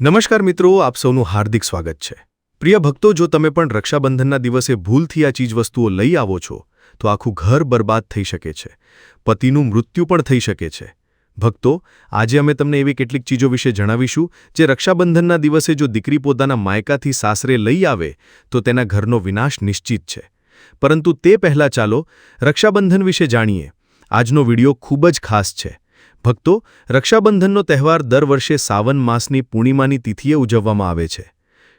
નમસ્કાર મિત્રો, આપ સૌનું હાર્દિક સ્વાગત છે. પ્રિય ભક્તો, જો તમે પણ રક્ષાબંધનના દિવસે ભૂલથી આ ચીજવસ્તુઓ લઈ આવો છો, તો આખું ઘર બરબાદ થઈ શકે છે. પતિનું મૃત્યુ પણ થઈ શકે છે. ભક્તો, આજે અમે તમને એવી કેટલીક ચીજો વિશે જણાવીશું, જે રક્ષાબંધનના દિવસે જો દીકરી પોતાના માયકાથી સાસરે લઈ આવે, તો તેના ઘરનો વિનાશ નિશ્ચિત છે. પરંતુ તે પહેલાં ચાલો, રક્ષાબંધન વિશે જાણીએ. આજનો વિડિયો ખૂબ જ ખાસ છે. ભક્તો રક્ષાબંધનનો તહેવાર દર વર્ષે સાવન માસની પૂર્ણિમાની તિથિએ ઉજવવામાં આવે છે.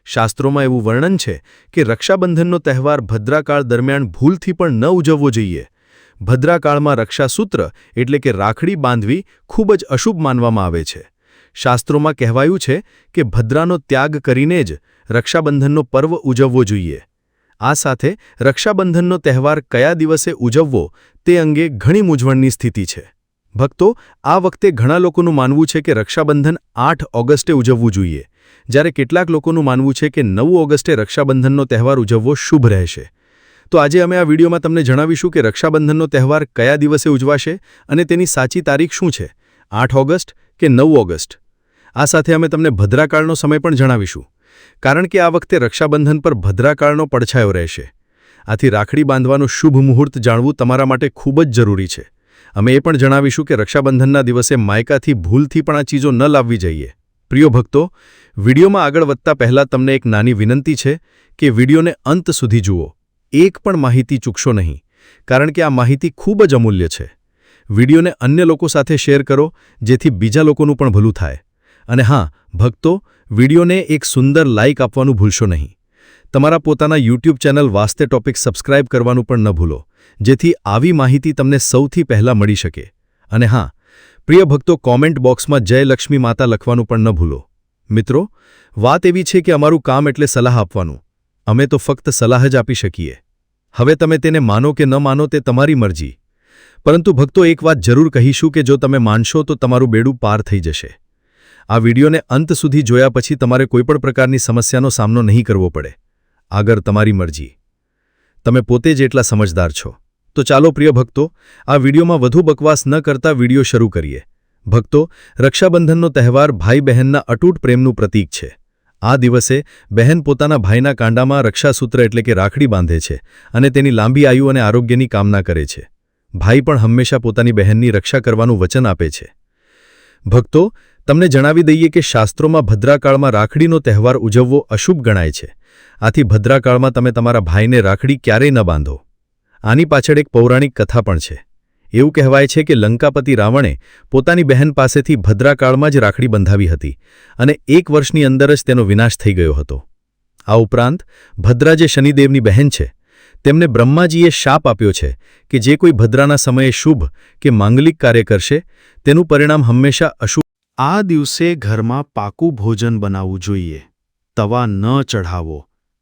શાસ્ત્રોમાં એવું વર્ણન છે કે રક્ષાબંધનનો તહેવાર ભદ્રાકાળ દરમિયાન ભૂલથી પણ ન ઉજવવો જોઈએ. ભદ્રાકાળમાં રક્ષાસૂત્ર એટલે કે રાખડી બાંધવી ખૂબ જ અશુભ માનવામાં આવે છે. શાસ્ત્રોમાં કહેવાયું છે કે ભદ્રાનો ત્યાગ કરીને જ રક્ષાબંધનનો પર્વ ઉજવવો જોઈએ. આ સાથે રક્ષાબંધનનો તહેવાર કયા દિવસે ઉજવવો તે અંગે ઘણી મૂંઝવણની સ્થિતિ છે. ભક્તો, આ વખતે ઘણા લોકોનું માનવું છે કે રક્ષાબંધન આઠ ઓગસ્ટે ઉજવવું જોઈએ. જ્યારે કેટલાક લોકોનું માનવું છે કે નવ ઓગસ્ટે રક્ષાબંધનનો તહેવાર ઉજવવો શુભ રહેશે. તો આજે અમે આ વિડીયોમાં તમને જણાવીશું કે રક્ષાબંધનનો તહેવાર કયા દિવસે ઉજવાશે અને તેની સાચી તારીખ શું છે. આઠ ઓગસ્ટ કે નવ ઓગસ્ટ? આ સાથે અમે તમને ભદ્રાકાળનો સમય પણ જણાવીશું. કારણ કે આ વખતે રક્ષાબંધન પર ભદ્રાકાળનો પડછાયો રહેશે. આથી રાખડી બાંધવાનું શુભ મુહૂર્ત જાણવું તમારા માટે ખૂબ જ જરૂરી છે. અમે એ પણ જણાવીશું કે રક્ષાબંધનના દિવસે માયકાથી ભૂલથી પણ આ ચીજો ન લાવવી જોઈએ. પ્રિય ભક્તો, વિડીયોમાં આગળ વધતા પહેલાં તમને એક નાની વિનંતી છે કે વિડીયોને અંત સુધી જુઓ. એક પણ માહિતી ચૂકશો નહીં, કારણ કે આ માહિતી ખૂબ જ અમૂલ્ય છે. વિડીયોને અન્ય લોકો સાથે શેર કરો, જેથી બીજા લોકોનું પણ ભલું થાય. અને હા, ભક્તો, વિડીયોને એક સુંદર લાઇક આપવાનું ભૂલશો નહીં. તમારા પોતાના યુટ્યુબ ચેનલ વાસ્તે ટોપિક સબસ્ક્રાઇબ કરવાનું પણ ન ભૂલો, જેથી આવી માહિતી તમને સૌથી પહેલાં મળી શકે. અને હા, પ્રિય ભક્તો, કોમેન્ટ બોક્સમાં જય લક્ષ્મી માતા લખવાનું પણ ન ભૂલો. મિત્રો, વાત એવી છે કે અમારું કામ એટલે સલાહ આપવાનું. અમે તો ફક્ત સલાહ જ આપી શકીએ. હવે તમે તેને માનો કે ન માનો તે તમારી મરજી. પરંતુ ભક્તો, એક વાત જરૂર કહીશું કે જો તમે માનશો તો તમારું બેડું પાર થઈ જશે. આ વિડીયોને અંત સુધી જોયા પછી તમારે કોઈપણ પ્રકારની સમસ્યાનો સામનો નહીં કરવો પડે. આગળ તમારી મરજી. તમે પોતે જ એટલા સમજદાર છો. તો ચાલો પ્રિય ભક્તો, આ વિડીયોમાં વધુ બકવાસ ન કરતા વીડિયો શરૂ કરીએ. ભક્તો, રક્ષાબંધનનો તહેવાર ભાઈ બહેનના અટૂટ પ્રેમનું પ્રતીક છે. આ દિવસે બહેન પોતાના ભાઈના કાંડામાં રક્ષાસૂત્ર એટલે કે રાખડી બાંધે છે અને તેની લાંબી આયુ અને આરોગ્યની કામના કરે છે. ભાઈ પણ હંમેશા પોતાની બહેનની રક્ષા કરવાનું વચન આપે છે. ભક્તો, તમને જણાવી દઈએ કે શાસ્ત્રોમાં ભદ્રાકાળમાં રાખડીનો તહેવાર ઉજવવો અશુભ ગણાય છે. આથી ભદ્રાકાળમાં તમે તમારા ભાઈને રાખડી ક્યારેય ન બાંધો. આની પાછળ એક પૌરાણિક કથા પણ છે. એવું કહેવાય છે કે લંકાપતિ રાવણે પોતાની બહેન પાસેથી ભદ્રાકાળમાં જ રાખડી બંધાવી હતી અને એક વર્ષની અંદર જ તેનો વિનાશ થઈ ગયો હતો. આ ઉપરાંત, ભદ્રા જે શનિદેવની બહેન છે, તેમને બ્રહ્માજીએ શાપ આપ્યો છે કે જે કોઈ ભદ્રાના સમયે શુભ કે માંગલિક કાર્ય કરશે, તેનું પરિણામ હંમેશા અશુભ. આ દિવસે ઘરમાં પાકું ભોજન બનાવવું જોઈએ. તવા ન ચઢાવો,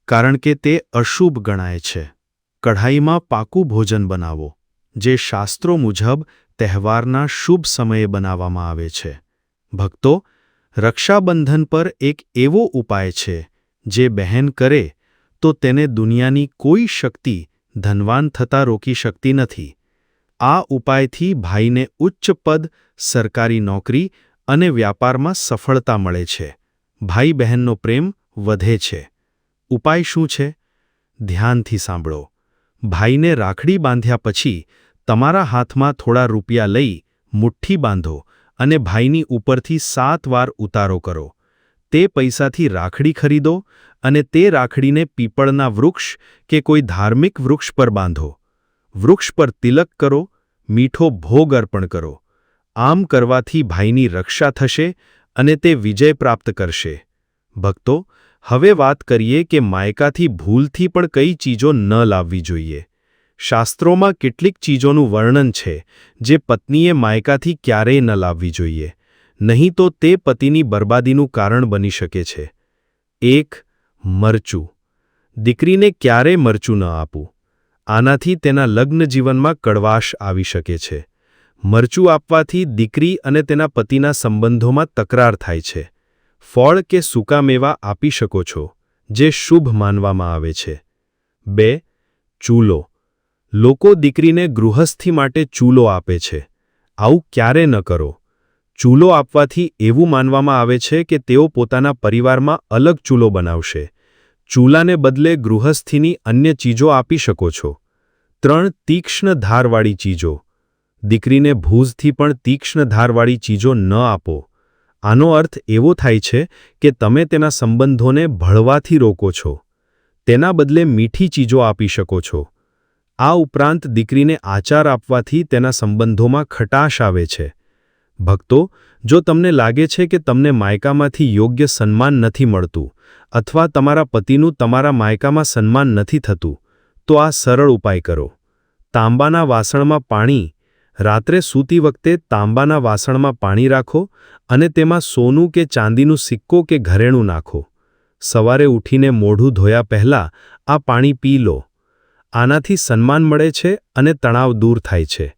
કારણ કે તે અશુભ ગણાય છે. કઢાઈમાં પાકું ભોજન બનાવો, જે શાસ્ત્રો મુજબ તહેવારના શુભ સમયે બનાવવામાં આવે છે. ભક્તો, રક્ષાબંધન પર એક એવો ઉપાય છે, જે બહેન કરે, તો તેને દુનિયાની કોઈ શક્તિ ધનવાન થતા રોકી શકતી નથી. આ ઉપાયથી ભાઈને ઉચ્ચ પદ, સરકારી નોકરી અને વ્યાપારમાં સફળતા મળે છે. ભાઈ બહેનનો પ્રેમ વધે છે. ઉપાય શું છે? ધ્યાનથી સાંભળો. ભાઈને રાખડી બાંધ્યા પછી તમારા હાથમાં થોડા રૂપિયા લઈ મુઠ્ઠી બાંધો અને ભાઈની ઉપરથી સાત વાર ઉતારો કરો. તે પૈસાથી રાખડી ખરીદો અને તે રાખડીને પીપળના વૃક્ષ કે કોઈ ધાર્મિક વૃક્ષ પર બાંધો. વૃક્ષ પર તિલક કરો, મીઠો ભોગ અર્પણ કરો. આમ કરવાથી ભાઈની રક્ષા થશે અને તે વિજય પ્રાપ્ત કરશે. ભક્તો હવે વાત કરીએ કે માયકાથી ભૂલથી પણ કઈ ચીજો ન લાવવી જોઈએ. શાસ્ત્રોમાં કેટલીક ચીજોનું વર્ણન છે, જે પત્નીએ માયકાથી ક્યારેય ન લાવવી જોઈએ. નહીં તો તે પતિની બરબાદીનું કારણ બની શકે છે. એક, મરચું. દીકરીને ક્યારેય મરચું ન આપવું. આનાથી તેના લગ્ન જીવનમાં કડવાશ આવી શકે છે. મરચું આપવાથી દીકરી અને તેના પતિના સંબંધોમાં તકરાર થાય છે. ફળ કે સૂકા મેવા આપી શકો છો, જે શુભ માનવામાં આવે છે. બે, ચૂલો. લોકો દીકરીને ગૃહસ્થી માટે ચૂલો આપે છે. આવું ક્યારે ન કરો. ચૂલો આપવાથી એવું માનવામાં આવે છે કે તેઓ પોતાના પરિવારમાં અલગ ચૂલો બનાવશે. ચૂલાને બદલે ગૃહસ્થીની અન્ય ચીજો આપી શકો છો. ત્રણ, તીક્ષ્ણ ધારવાળી ચીજો. દીકરીને ભૂજથી પણ તીક્ષ્ણ ધારવાળી ચીજો ન આપો. આનો અર્થ એવો થાય છે કે તમે તેના સંબંધોને ભળવાથી રોકો છો. તેના બદલે મીઠી ચીજો આપી શકો છો. આ ઉપરાંત દીકરીને આચાર આપવાથી તેના સંબંધોમાં ખટાશ આવે છે. ભક્તો, જો તમને લાગે છે કે તમને માયકામાંથી યોગ્ય સન્માન નથી મળતું, અથવા તમારા પતિનું તમારા માયકામાં સન્માન નથી થતું, તો આ સરળ ઉપાય કરો. તાંબાના વાસણમાં પાણી રાત્રે સૂતી વખતે તાંબાના વાસણમાં પાણી રાખો અને તેમાં સોનું કે ચાંદીનું સિક્કો કે ઘરેણું નાખો. સવારે ઉઠીને મોઢું ધોયા પહેલાં આ પાણી પી લો. આનાથી સન્માન મળે છે અને તણાવ દૂર થાય છે.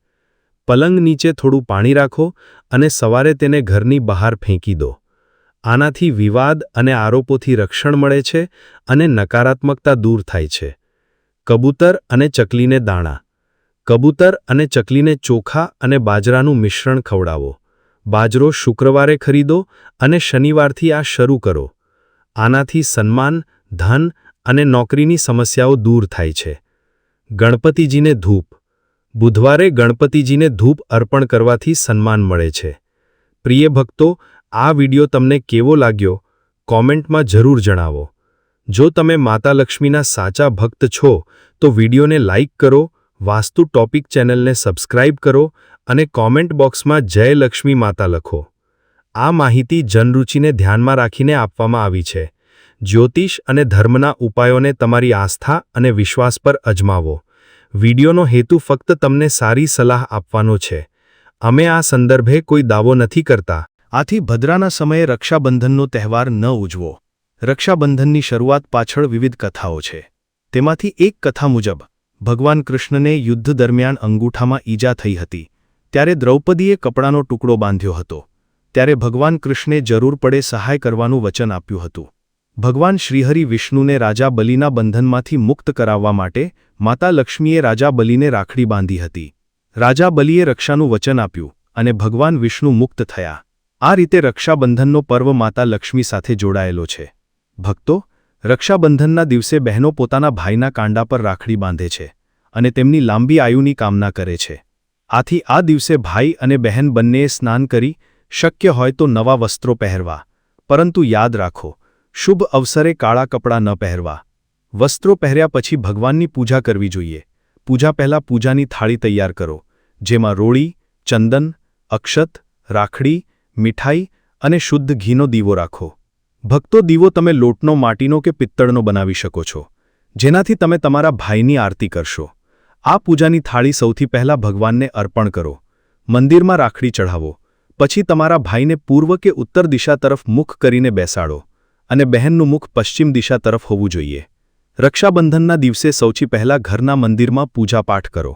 પલંગ નીચે થોડું પાણી રાખો અને સવારે તેને ઘરની બહાર ફેંકી દો. આનાથી વિવાદ અને આરોપોથી રક્ષણ મળે છે અને નકારાત્મકતા દૂર થાય છે. કબૂતર અને ચકલીને દાણા. કબૂતર અને ચકલીને ચોખા અને બાજરાનું મિશ્રણ ખવડાવો. બાજરો શુક્રવારે ખરીદો અને શનિવારથી આ શરૂ કરો. આનાથી સન્માન, ધન અને નોકરીની સમસ્યાઓ દૂર થાય છે. ગણપતિજીને ધૂપ. બુધવારે ગણપતિજીને ધૂપ અર્પણ કરવાથી સન્માન મળે છે. પ્રિય ભક્તો, આ વિડિયો તમને કેવો લાગ્યો? કોમેન્ટમાં જરૂર જણાવો. જો તમે માતા લક્ષ્મીના સાચા ભક્ત છો, તો વિડિયોને લાઇક કરો વાસ્તુ ટોપિક ચેનલને સબસ્ક્રાઇબ કરો અને કોમેન્ટ બોક્સમાં જય લક્ષ્મી માતા લખો. આ માહિતી જનરૂચિને ધ્યાનમાં રાખીને આપવામાં આવી છે. જ્યોતિષ અને ધર્મના ઉપાયોને તમારી આસ્થા અને વિશ્વાસ પર અજમાવો. વિડિયોનો હેતુ ફક્ત તમને સારી સલાહ આપવાનો છે. અમે આ સંદર્ભે કોઈ દાવો નથી કરતા. આથી ભદ્રાના સમયે રક્ષાબંધનનો તહેવાર ન ઉજવો. રક્ષાબંધનની શરૂઆત પાછળ વિવિધ કથાઓ છે. તેમાંથી એક કથા મુજબ ભગવાન કૃષ્ણને યુદ્ધ દરમિયાન અંગૂઠામાં ઈજા થઈ હતી. ત્યારે દ્રૌપદીએ કપડાનો ટુકડો બાંધ્યો હતો. ત્યારે ભગવાન કૃષ્ણે જરૂર પડે સહાય કરવાનું વચન આપ્યું હતું. ભગવાન શ્રીહરિ વિષ્ણુને રાજા બલિના બંધનમાંથી મુક્ત કરાવવા માટે માતા લક્ષ્મીએ રાજા બલિને રાખડી બાંધી હતી. રાજા બલિએ રક્ષાનું વચન આપ્યું અને ભગવાન વિષ્ણુ મુક્ત થયા. આ રીતે રક્ષાબંધનનો પર્વ માતા લક્ષ્મી સાથે જોડાયેલો છે. ભક્તો રક્ષાબંધનના દિવસે બહેનો પોતાના ભાઈના કાંડા પર રાખડી બાંધે છે અને તેમની લાંબી આયુની કામના કરે છે. આથી આ દિવસે ભાઈ અને બહેન બંનેએ સ્નાન કરી, શક્ય હોય તો નવા વસ્ત્રો પહેરવા. પરંતુ યાદ રાખો, શુભ અવસરે કાળા કપડાં ન પહેરવા. વસ્ત્રો પહેર્યા પછી ભગવાનની પૂજા કરવી જોઈએ. પૂજા પહેલાં પૂજાની થાળી તૈયાર કરો, જેમાં રોળી, ચંદન, અક્ષત, રાખડી, મીઠાઈ અને શુદ્ધ ઘીનો દીવો રાખો. ભક્તો દીવો તમે લોટનો, માટીનો કે પિત્તળનો બનાવી શકો છો, જેનાથી તમે તમારા ભાઈની આરતી કરશો. આ પૂજાની થાળી સૌથી પહેલાં ભગવાનને અર્પણ કરો, મંદિરમાં રાખડી ચઢાવો, પછી તમારા ભાઈને પૂર્વ કે ઉત્તર દિશા તરફ મુખ કરીને બેસાડો અને બહેનનું મુખ પશ્ચિમ દિશા તરફ હોવું જોઈએ. રક્ષાબંધનના દિવસે સૌથી પહેલાં ઘરના મંદિરમાં પૂજાપાઠ કરો.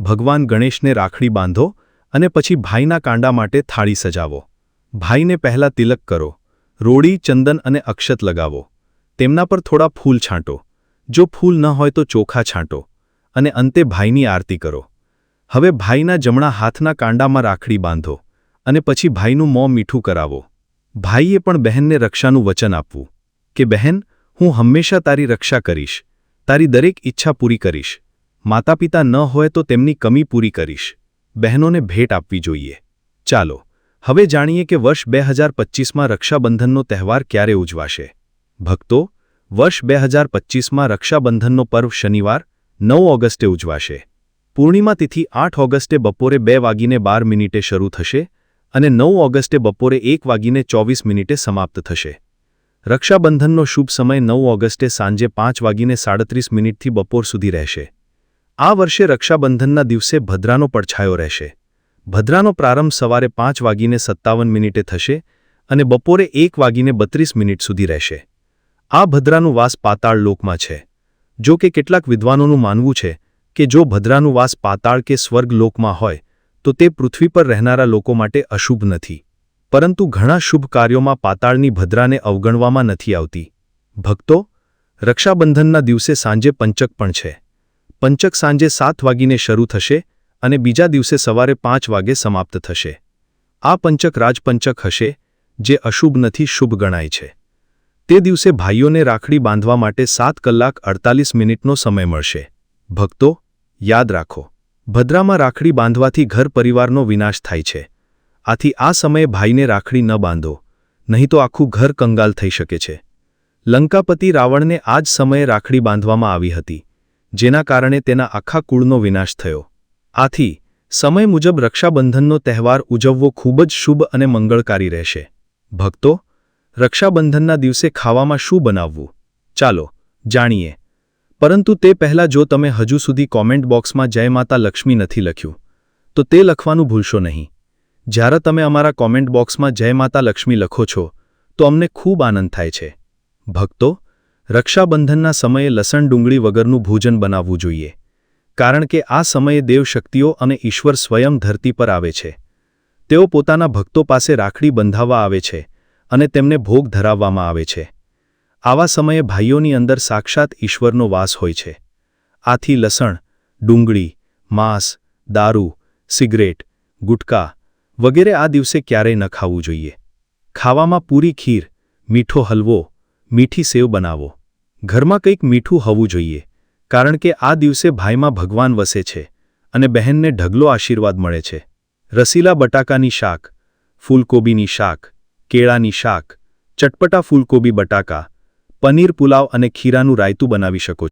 ભગવાન ગણેશને રાખડી બાંધો અને પછી ભાઈના કાંડા માટે થાળી સજાવો. ભાઈને પહેલાં તિલક કરો. રોડી, ચંદન અને અક્ષત લગાવો. તેમના પર થોડા ફૂલ છાંટો. જો ફૂલ ન હોય તો ચોખા છાંટો અને અંતે ભાઈની આરતી કરો. હવે ભાઈના જમણા હાથના કાંડામાં રાખડી બાંધો અને પછી ભાઈનું મોં મીઠું કરાવો. ભાઈએ પણ બહેનને રક્ષાનું વચન આપવું કે, બહેન, હું હંમેશા તારી રક્ષા કરીશ, તારી દરેક ઈચ્છા પૂરી કરીશ. માતા પિતા ન હોય તો તેમની કમી પૂરી કરીશ. બહેનોને ભેટ આપવી જોઈએ. ચાલો હવે જાણીએ કે વર્ષ બે હજાર પચીસમાં રક્ષાબંધનનો તહેવાર ક્યારે ઉજવાશે. ભક્તો, વર્ષ બે હજાર પચીસમાં રક્ષાબંધનનો પર્વ શનિવાર, નવ ઓગસ્ટે ઉજવાશે. પૂર્ણિમા તિથિ આઠ ઓગસ્ટે બપોરે બે વાગીને બાર મિનિટે શરૂ થશે અને નવ ઓગસ્ટે બપોરે એક વાગીને ચોવીસ મિનિટે સમાપ્ત થશે. રક્ષાબંધનનો શુભ સમય નવ ઓગસ્ટે સાંજે પાંચ વાગીને સાડત્રીસ મિનિટથી બપોર સુધી રહેશે. આ વર્ષે રક્ષાબંધનના દિવસે ભદ્રાનો પડછાયો રહેશે. ભદ્રાનો પ્રારંભ સવારે પાંચ વાગીને સત્તાવન મિનિટે થશે અને બપોરે એક વાગીને બત્રીસ મિનિટ સુધી રહેશે. આ ભદ્રાનું વાસ પાતાળ લોકમાં છે. જો કે કેટલાક વિદ્વાનોનું માનવું છે કે જો ભદ્રાનું વાસ પાતાળ કે સ્વર્ગ લોકમાં હોય, તો તે પૃથ્વી પર રહેનારા લોકો માટે અશુભ નથી. પરંતુ ઘણા શુભ કાર્યોમાં પાતાળની ભદ્રાને અવગણવામાં નથી આવતી. ભક્તો, રક્ષાબંધનના દિવસે સાંજે પંચક પણ છે. પંચક સાંજે સાત વાગીને શરૂ થશે અને બીજા દિવસે સવારે પાંચ વાગે સમાપ્ત થશે. આ પંચક રાજપંચક હશે, જે અશુભ નથી, શુભ ગણાય છે. તે દિવસે ભાઈઓને રાખડી બાંધવા માટે સાત કલાક અડતાલીસ મિનિટનો સમય મળશે. ભક્તો, યાદ રાખો, ભદ્રામાં રાખડી બાંધવાથી ઘર પરિવારનો વિનાશ થાય છે. આથી આ સમયે ભાઈને રાખડી ન બાંધો, નહીં તો આખું ઘર કંગાલ થઈ શકે છે. લંકાપતિ રાવણને આ જ સમયે રાખડી બાંધવામાં આવી હતી, જેના કારણે તેના આખા કુળનો વિનાશ થયો. આથી, સમય મુજબ રક્ષાબંધનનો તહેવાર ઉજવવો ખૂબ જ શુભ અને મંગળકારી રહેશે. ભક્તો, રક્ષાબંધનના દિવસે ખાવામાં શું બનાવવું? ચાલો, જાણીએ. પરંતુ તે પહેલાં જો તમે હજુ સુધી કોમેન્ટ બોક્સમાં જય માતા લક્ષ્મી નથી લખ્યું, તો તે લખવાનું ભૂલશો નહીં. જ્યારે તમે અમારા કોમેન્ટ બોક્સમાં જય માતા લક્ષ્મી લખો છો, તો અમને ખૂબ આનંદ થાય છે. ભક્તો, રક્ષાબંધનના સમયે લસણ ડુંગળી વગરનું ભોજન બનાવવું જોઈએ. કારણ કે આ સમયે દેવશક્તિઓ અને ઈશ્વર સ્વયં ધરતી પર આવે છે. તેઓ પોતાના ભક્તો પાસે રાખડી બંધાવવા આવે છે અને તેમને ભોગ ધરાવવામાં આવે છે. આવા સમયે ભાઈઓની અંદર સાક્ષાત ઈશ્વરનો વાસ હોય છે. આથી લસણ, ડુંગળી, માંસ, દારૂ, સિગરેટ, ગુટકા વગેરે આ દિવસે ક્યારેય ન ખાવું જોઈએ. ખાવામાં પૂરી ખીર, મીઠો હલવો, મીઠી સેવ બનાવો. ઘરમાં કંઈક મીઠું હોવું જોઈએ. કારણ કે આ દિવસે ભાઈમાં ભગવાન વસે છે અને બહેનને ઢગલો આશીર્વાદ મળે છે. રસીલા બટાકાની શાક, ફૂલકોબીની શાક, કેળાની શાક, ચટપટા ફૂલકોબી બટાકા, પનીર પુલાવ અને ખીરાનું રાયતું બનાવી શકો છો.